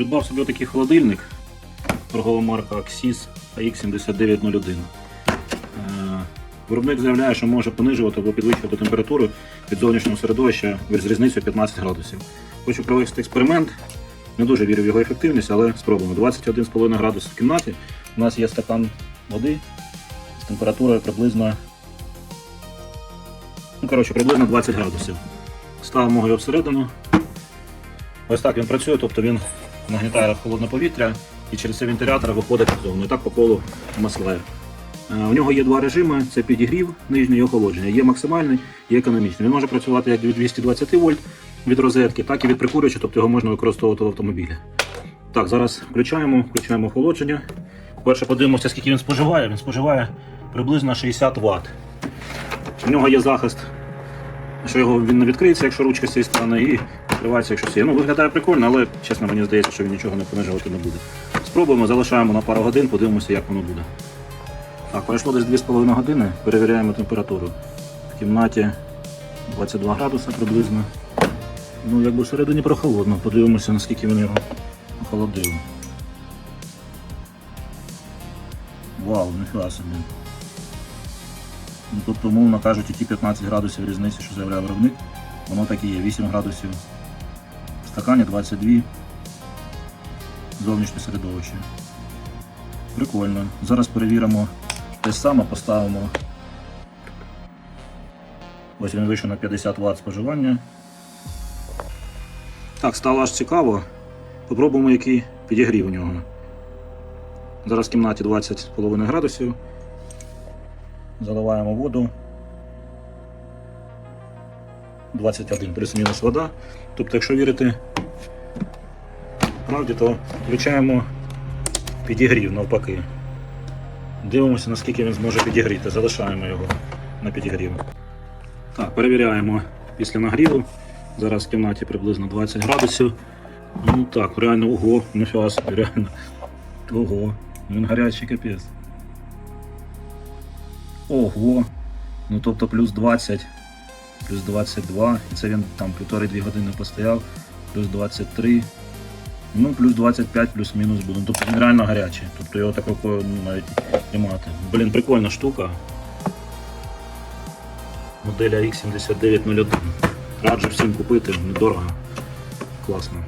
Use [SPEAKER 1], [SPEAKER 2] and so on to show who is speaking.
[SPEAKER 1] Придбав собі такий холодильник. Торгова марка Axis AX7901. Е, Виробник заявляє, що може понижувати або підвищувати температуру від зовнішнього середовища з різницею 15 градусів. Хочу провести експеримент. Не дуже вірю в його ефективність, але спробуємо. 21,5 градус в кімнаті. У нас є стакан води з температурою приблизно, ну, коротше, приблизно 20 градусів. Ставимо його всередину. Ось так він працює, тобто він нагнітає холодне повітря і через цей вентилятор виходить назовні. І так по колу маслає. Е, У нього є два режими: це підігрів, нижній і охолодження. Є максимальний і економічний. Він може працювати як від 220 вольт від розетки, так і від прикурювача, тобто його можна використовувати в автомобілі. Так, зараз включаємо, включаємо охолодження. Перше подивимося, скільки він споживає. Він споживає приблизно 60 Вт. У нього є захист, що його він не відкриється, якщо ручка з цієї сторони, і відкривається, якщо сіє. Ну, виглядає прикольно, але чесно мені здається, що він нічого не понижувати не буде. Спробуємо, залишаємо на пару годин, подивимося, як воно буде. Так, пройшло десь 2,5 години, перевіряємо температуру. В кімнаті 22 градуси приблизно. Ну, якби всередині прохолодно, подивимося, наскільки він його охолодив. Вау, ніфіга собі. Ну, тобто, умовно кажучи, ті 15 градусів різниці, що заявляє виробник, воно так і є, 8 градусів в стакані, 22 зовнішнє середовище. Прикольно. Зараз перевіримо те саме, поставимо. Ось він вийшов на 50 Вт споживання. Так, стало аж цікаво. Попробуємо, який підігрів у нього. Зараз в кімнаті 20,5 градусів. Заливаємо воду. 21 плюс-мінус вода. Тобто, якщо вірити правді, то включаємо підігрів навпаки. Дивимося, наскільки він зможе підігріти. Залишаємо його на підігрів. Так, перевіряємо після нагріву. Зараз в кімнаті приблизно 20 градусів. Ну так, реально ого, ніфіга собі, реально. Ого, він гарячий капець. Ого. Ну тобто плюс 20, плюс 22. І це він там півтори-дві години постояв, плюс 23. Ну, плюс 25, плюс-мінус буде. Ну, Тобто він реально гарячий. Тобто його так рукою ну, навіть тримати. Блін, прикольна штука. Модель AX7901. Раджу всім купити, недорого. Класно.